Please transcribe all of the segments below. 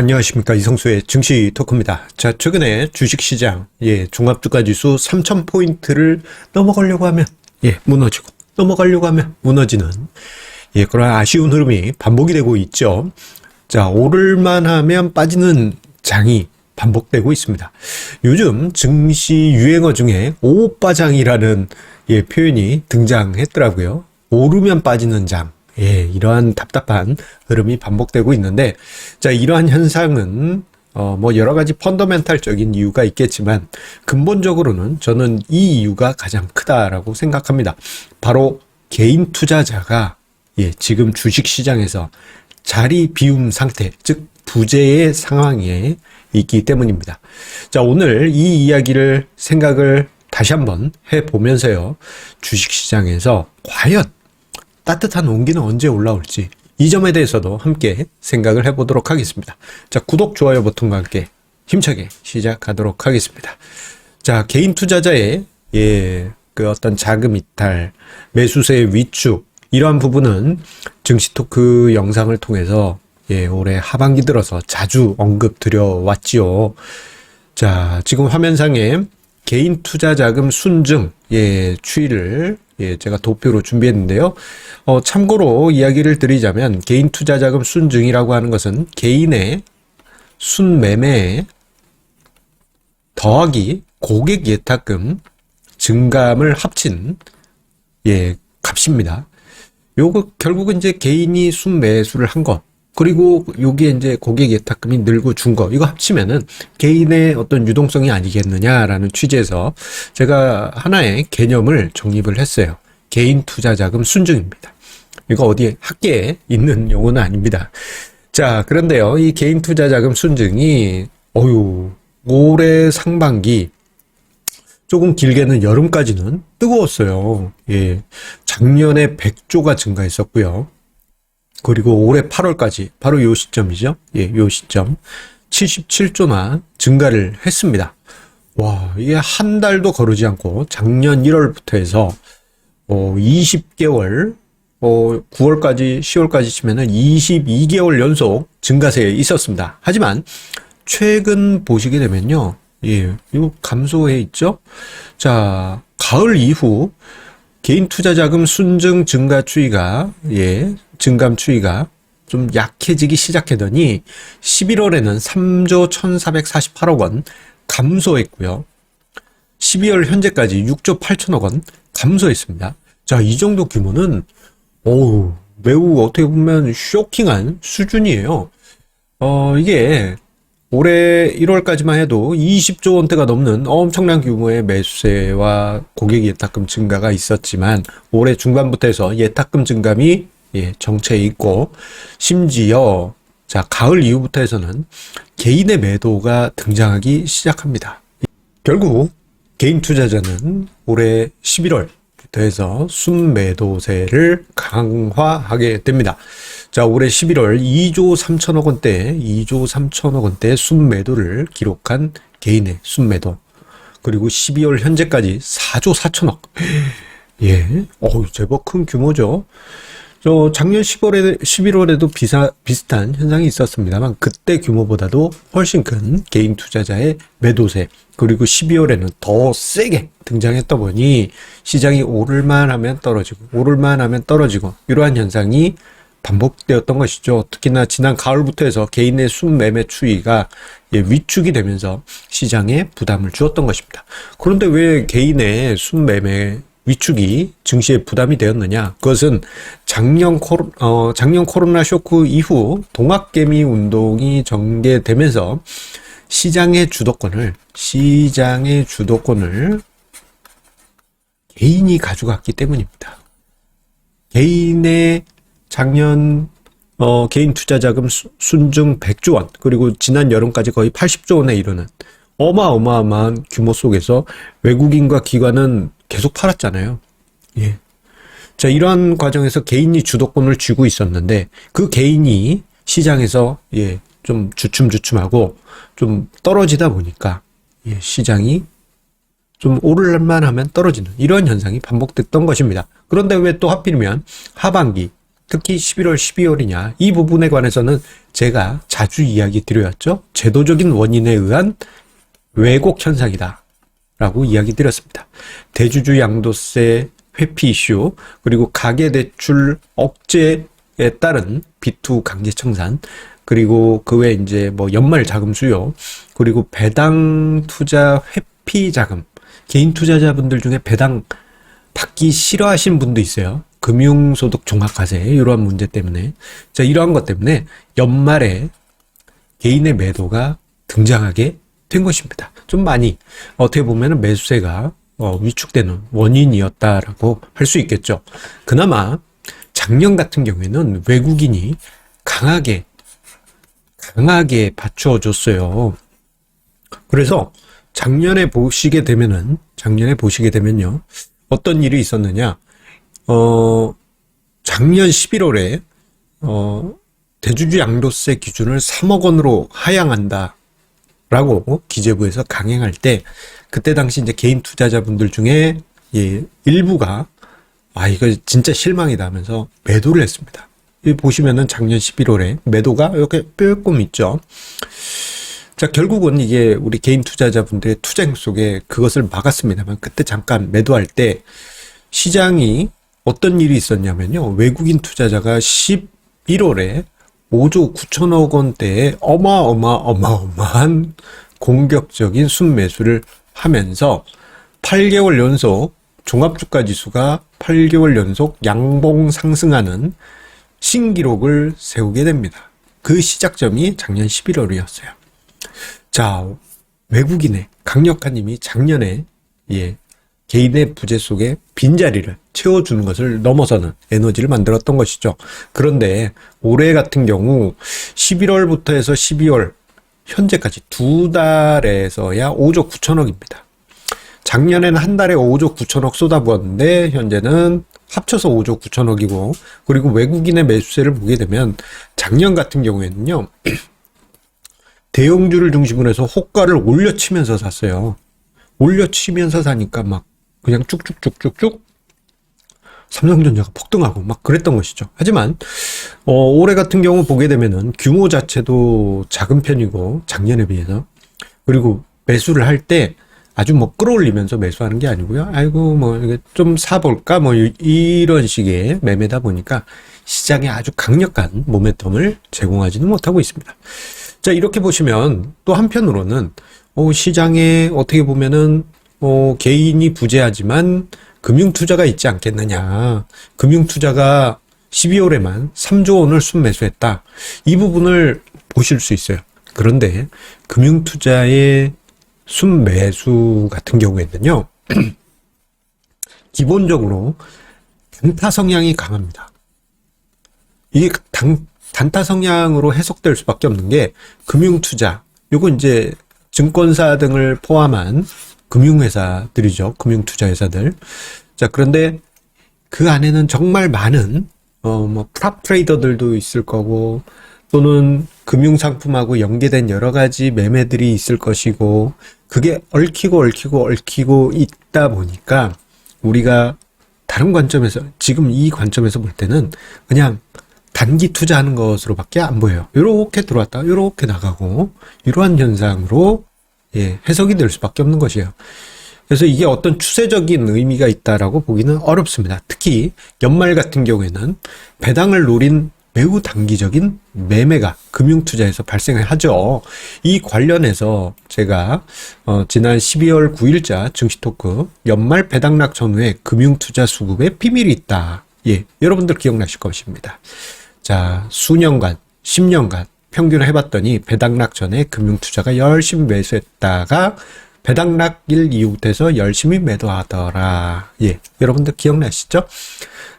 안녕하십니까 이성수의 증시 토크입니다. 자 최근에 주식시장 예 종합주가지수 3,000포인트를 넘어가려고 하면 예 무너지고 넘어가려고 하면 무너지는 예 그런 아쉬운 흐름이 반복이 되고 있죠. 자 오를만 하면 빠지는 장이 반복되고 있습니다. 요즘 증시 유행어 중에 오빠장이라는 예 표현이 등장했더라고요. 오르면 빠지는 장. 예, 이러한 답답한 흐름이 반복되고 있는데, 자, 이러한 현상은, 어, 뭐, 여러 가지 펀더멘탈적인 이유가 있겠지만, 근본적으로는 저는 이 이유가 가장 크다라고 생각합니다. 바로 개인 투자자가, 예, 지금 주식 시장에서 자리 비움 상태, 즉, 부재의 상황에 있기 때문입니다. 자, 오늘 이 이야기를 생각을 다시 한번 해 보면서요, 주식 시장에서 과연 따뜻한 온기는 언제 올라올지 이 점에 대해서도 함께 생각을 해보도록 하겠습니다. 자, 구독, 좋아요 버튼과 함께 힘차게 시작하도록 하겠습니다. 자, 개인 투자자의 예, 그 어떤 자금 이탈, 매수세 위축 이러한 부분은 증시 토크 영상을 통해서 예, 올해 하반기 들어서 자주 언급 드려왔지요. 자, 지금 화면상에 개인 투자 자금 순증 예, 추이를 예, 제가 도표로 준비했는데요. 어, 참고로 이야기를 드리자면 개인 투자 자금 순증이라고 하는 것은 개인의 순매매 더하기 고객 예탁금 증감을 합친 예, 값입니다. 요거 결국은 이제 개인이 순매수를 한 것, 그리고 여기에 이제 고객 예탁금이 늘고 준 거, 이거 합치면은 개인의 어떤 유동성이 아니겠느냐라는 취지에서 제가 하나의 개념을 정립을 했어요. 개인 투자 자금 순증입니다. 이거 어디에 학계에 있는 용어는 아닙니다. 자, 그런데요, 이 개인 투자 자금 순증이, 어유 올해 상반기, 조금 길게는 여름까지는 뜨거웠어요. 예. 작년에 100조가 증가했었고요. 그리고 올해 8월까지 바로 요 시점이죠. 예, 요 시점 77조나 증가를 했습니다. 와, 이게 한 달도 거르지 않고 작년 1월부터 해서 어 20개월 어 9월까지 10월까지 치면은 22개월 연속 증가세에 있었습니다. 하지만 최근 보시게 되면요. 예, 이거 감소해 있죠? 자, 가을 이후 개인 투자 자금 순증 증가 추이가 예, 증감 추이가 좀 약해지기 시작하더니 11월에는 3조 1,448억 원 감소했고요. 12월 현재까지 6조 8천억 원 감소했습니다. 자, 이 정도 규모는 어우, 매우 어떻게 보면 쇼킹한 수준이에요. 어, 이게 올해 1월까지만 해도 20조 원대가 넘는 엄청난 규모의 매수세와 고객 예탁금 증가가 있었지만 올해 중반부터 해서 예탁금 증감이 예, 정체에 있고 심지어 자 가을 이후부터 해서는 개인의 매도가 등장하기 시작합니다. 결국 개인 투자자는 올해 11월부터 해서 순매도세를 강화하게 됩니다. 자, 올해 11월 2조 3천억 원대, 2조 3천억 원대 순매도를 기록한 개인의 순매도. 그리고 12월 현재까지 4조 4천억. 예, 어우, 제법 큰 규모죠. 저 작년 10월에 11월에도 비사, 비슷한 현상이 있었습니다만 그때 규모보다도 훨씬 큰 개인 투자자의 매도세 그리고 12월에는 더 세게 등장했다 보니 시장이 오를만 하면 떨어지고 오를만 하면 떨어지고 이러한 현상이 반복되었던 것이죠. 특히나 지난 가을부터 해서 개인의 순매매 추이가 예, 위축이 되면서 시장에 부담을 주었던 것입니다. 그런데 왜 개인의 순매매 위축이 증시에 부담이 되었느냐? 그것은 작년 코로, 어, 작년 코로나 쇼크 이후 동학개미 운동이 전개되면서 시장의 주도권을, 시장의 주도권을 개인이 가져갔기 때문입니다. 개인의 작년 어, 개인 투자 자금 순증 100조 원, 그리고 지난 여름까지 거의 80조 원에 이르는 어마어마한 규모 속에서 외국인과 기관은 계속 팔았잖아요. 예. 자, 이러한 과정에서 개인이 주도권을 쥐고 있었는데 그 개인이 시장에서 예, 좀 주춤주춤하고 좀 떨어지다 보니까 예, 시장이 좀 오를만 하면 떨어지는 이런 현상이 반복됐던 것입니다. 그런데 왜 또 하필이면 하반기 특히 11월, 12월이냐 이 부분에 관해서는 제가 자주 이야기 드려왔죠. 제도적인 원인에 의한 왜곡 현상이다. 라고 이야기 드렸습니다. 대주주 양도세 회피 이슈, 그리고 가계대출 억제에 따른 B2 강제 청산, 그리고 그 외에 이제 뭐 연말 자금 수요, 그리고 배당 투자 회피 자금, 개인 투자자분들 중에 배당 받기 싫어하시는 분도 있어요. 금융소득 종합과세 이러한 문제 때문에 자 이러한 것 때문에 연말에 개인의 매도가 등장하게 된 것입니다. 좀 많이 어떻게 보면 매수세가 어, 위축되는 원인이었다라고 할 수 있겠죠. 그나마 작년 같은 경우에는 외국인이 강하게 강하게 받쳐 줬어요. 그래서 작년에 보시게 되면은 작년에 보시게 되면요 어떤 일이 있었느냐 어 작년 11월에 어 대주주 양도세 기준을 3억 원으로 하향한다. 라고 기재부에서 강행할 때 그때 당시 이제 개인 투자자분들 중에 예, 일부가 아 이거 진짜 실망이다 하면서 매도를 했습니다. 이 보시면은 작년 11월에 매도가 이렇게 빼꼼 있죠. 자 결국은 이게 우리 개인 투자자분들의 투쟁 속에 그것을 막았습니다만 그때 잠깐 매도할 때 시장이 어떤 일이 있었냐면요 외국인 투자자가 11월에 5조 9천억 원대의 어마어마 어마어마한 공격적인 순매수를 하면서 8개월 연속 종합주가 지수가 8개월 연속 양봉 상승하는 신기록을 세우게 됩니다. 그 시작점이 작년 11월이었어요. 자, 외국인의 강력한 힘이 작년에 예, 개인의 부재 속에 빈자리를 채워주는 것을 넘어서는 에너지를 만들었던 것이죠. 그런데 올해 같은 경우 11월부터 해서 12월 현재까지 두 달에서야 5조 9천억입니다. 작년에는 한 달에 5조 9천억 쏟아부었는데 현재는 합쳐서 5조 9천억이고 그리고 외국인의 매수세를 보게 되면 작년 같은 경우에는요 대형주를 중심으로 해서 호가를 올려치면서 샀어요. 올려치면서 사니까 막 그냥 쭉쭉쭉쭉쭉 삼성전자가 폭등하고 막 그랬던 것이죠. 하지만 어, 올해 같은 경우 보게 되면은 규모 자체도 작은 편이고 작년에 비해서 그리고 매수를 할 때 아주 뭐 끌어올리면서 매수하는 게 아니고요. 아이고 뭐 이게 좀 사볼까 뭐 이- 이런 식의 매매다 보니까 시장에 아주 강력한 모멘텀을 제공하지는 못하고 있습니다. 자 이렇게 보시면 또 한편으로는 어, 시장에 어떻게 보면은 어, 개인이 부재하지만 금융 투자가 있지 않겠느냐. 금융 투자가 12월에만 3조 원을 순매수했다. 이 부분을 보실 수 있어요. 그런데 금융 투자의 순매수 같은 경우에는요, 기본적으로 단타 성향이 강합니다. 이게 단, 단타 성향으로 해석될 수밖에 없는 게 금융 투자, 요거 이제 증권사 등을 포함한 금융회사들이죠. 금융투자회사들. 자, 그런데 그 안에는 정말 많은, 어, 뭐, 프랍 트레이더들도 있을 거고, 또는 금융상품하고 연계된 여러 가지 매매들이 있을 것이고, 그게 얽히고 얽히고 얽히고 있다 보니까, 우리가 다른 관점에서, 지금 이 관점에서 볼 때는 그냥 단기 투자하는 것으로밖에 안 보여요. 요렇게 들어왔다, 요렇게 나가고, 이러한 현상으로 예, 해석이 될 수밖에 없는 것이에요. 그래서 이게 어떤 추세적인 의미가 있다라고 보기는 어렵습니다. 특히 연말 같은 경우에는 배당을 노린 매우 단기적인 매매가 금융투자에서 발생을 하죠. 이 관련해서 제가 어, 지난 12월 9일자 증시토크 연말 배당락 전후에 금융투자 수급에 비밀이 있다. 예, 여러분들 기억나실 것입니다. 자, 수년간, 10년간 평균을 해봤더니 배당락 전에 금융투자가 열심히 매수했다가 배당락일 이후부터 열심히 매도하더라. 예, 여러분들 기억나시죠?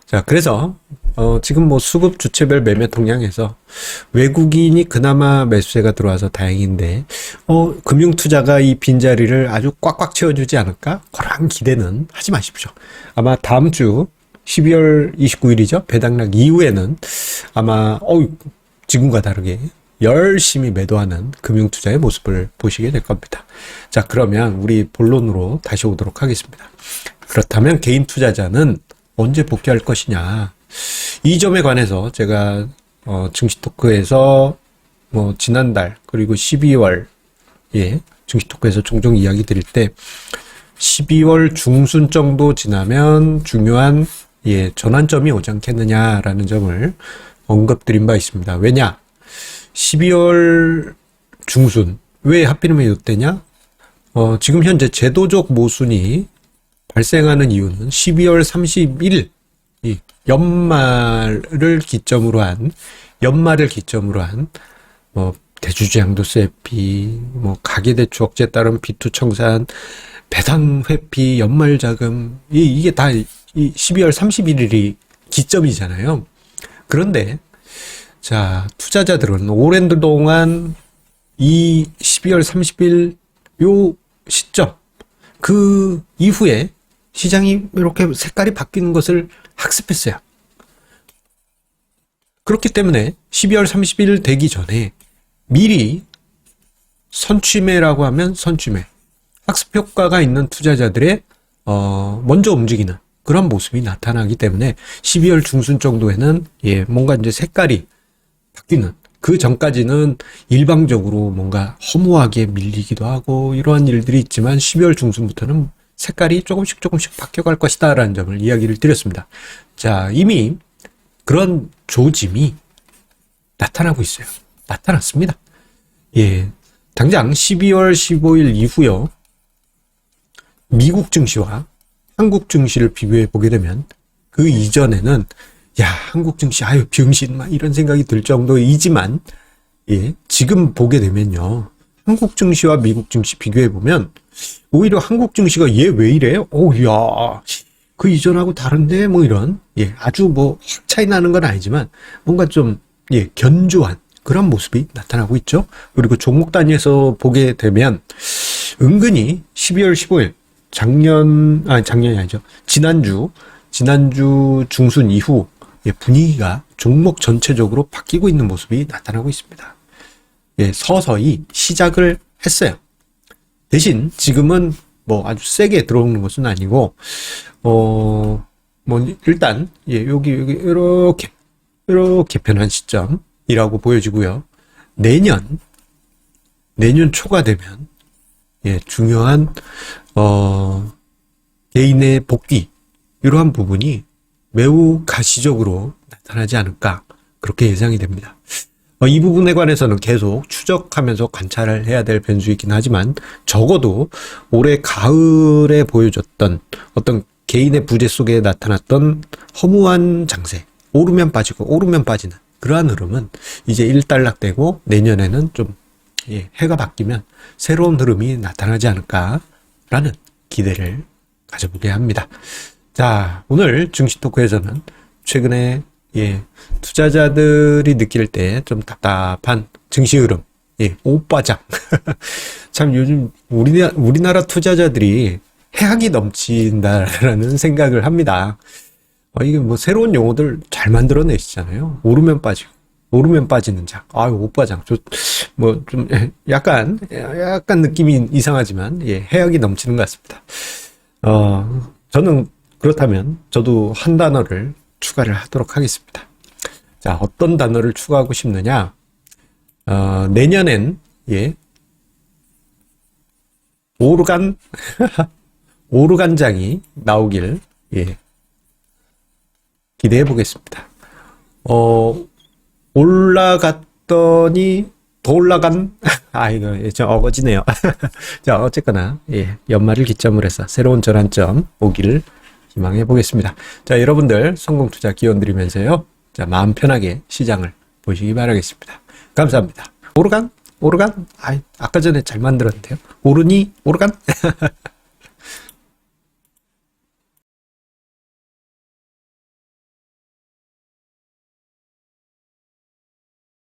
자, 그래서 어, 지금 뭐 수급 주체별 매매 동향에서 외국인이 그나마 매수세가 들어와서 다행인데 어, 금융투자가 이 빈자리를 아주 꽉꽉 채워주지 않을까? 그런 기대는 하지 마십시오. 아마 다음 주 12월 29일이죠. 배당락 이후에는 아마 어 지금과 다르게 열심히 매도하는 금융투자의 모습을 보시게 될 겁니다. 자, 그러면 우리 본론으로 다시 오도록 하겠습니다. 그렇다면 개인 투자자는 언제 복귀할 것이냐? 이 점에 관해서 제가 어, 증시 토크에서 뭐 지난달 그리고 12월 예 증시 토크에서 종종 이야기 드릴 때 12월 중순 정도 지나면 중요한 예 전환점이 오지 않겠느냐라는 점을 언급드린 바 있습니다. 왜냐 12월 중순 왜 하필이면 이때냐? 어, 지금 현재 제도적 모순이 발생하는 이유는 12월 31일 이 연말을 기점으로 한 연말을 기점으로 한뭐 대주주 양도세비, 뭐 가계대출 억제에 따른 비투 청산, 배당 회피, 연말 자금 이 이게 다 이 12월 31일이 기점이잖아요. 그런데 자 투자자들은 오랜 동안 이 12월 30일 요 시점 그 이후에 시장이 이렇게 색깔이 바뀌는 것을 학습했어요. 그렇기 때문에 12월 30일 되기 전에 미리 선취매라고 하면 선취매 학습 효과가 있는 투자자들의 어 먼저 움직이는 그런 모습이 나타나기 때문에 12월 중순 정도에는 예 뭔가 이제 색깔이 바뀌는 그 전까지는 일방적으로 뭔가 허무하게 밀리기도 하고 이러한 일들이 있지만 12월 중순부터는 색깔이 조금씩 조금씩 바뀌어갈 것이다라는 점을 이야기를 드렸습니다. 자, 이미 그런 조짐이 나타나고 있어요. 나타났습니다. 예. 당장 12월 15일 이후요. 미국 증시와 한국 증시를 비교해 보게 되면 그 이전에는 야, 한국 증시 아유 병신 막 이런 생각이 들 정도이지만 예, 지금 보게 되면요. 한국 증시와 미국 증시 비교해 보면 오히려 한국 증시가 얘 왜 이래? 오, 야. 그 이전하고 다른데 뭐 이런 예, 아주 뭐확 차이 나는 건 아니지만 뭔가 좀 예, 견조한 그런 모습이 나타나고 있죠. 그리고 종목 단위에서 보게 되면 은근히 12월 15일 작년 아 작년이 아니죠. 지난주 지난주 중순 이후 예, 분위기가 종목 전체적으로 바뀌고 있는 모습이 나타나고 있습니다. 예, 서서히 시작을 했어요. 대신 지금은 뭐 아주 세게 들어오는 것은 아니고 어, 뭐 일단 예, 여기 여기 이렇게 이렇게 변한 시점이라고 보여지고요. 내년 내년 초가 되면 예, 중요한 어 개인의 복귀 이러한 부분이 매우 가시적으로 나타나지 않을까 그렇게 예상이 됩니다. 어, 이 부분에 관해서는 계속 추적하면서 관찰을 해야 될 변수이긴 하지만 적어도 올해 가을에 보여줬던 어떤 개인의 부재 속에 나타났던 허무한 장세, 오르면 빠지고 오르면 빠지는 그러한 흐름은 이제 일단락되고 내년에는 좀 예, 해가 바뀌면 새로운 흐름이 나타나지 않을까라는 기대를 가져보게 합니다. 자, 오늘 증시 토크에서는 최근에 예, 투자자들이 느낄 때 좀 답답한 증시 흐름, 예, 오빠장. 참 요즘 우리나라, 우리나라 투자자들이 해악이 넘친다라는 생각을 합니다. 어, 이게 뭐 새로운 용어들 잘 만들어내시잖아요. 오르면 빠지고, 오르면 빠지는 장. 아유, 오빠장. 저, 뭐, 좀, 약간, 약간 느낌이 이상하지만, 예, 해악이 넘치는 것 같습니다. 어, 저는 그렇다면 저도 한 단어를 추가를 하도록 하겠습니다. 자, 어떤 단어를 추가하고 싶느냐? 어, 내년엔, 예, 오르간, 오르간장이 나오길, 예, 기대해 보겠습니다. 어, 올라갔더니 더 올라간, 아, 이거, 좀 어거지네요. 자, 어쨌거나, 예, 연말을 기점으로 해서 새로운 전환점 오기를 희망해 보겠습니다. 자, 여러분들 성공 투자 기원 드리면서요. 자, 마음 편하게 시장을 보시기 바라겠습니다. 감사합니다. 오르간? 오르간? 아, 아까 전에 잘 만들었는데요. 오르니? 오르간?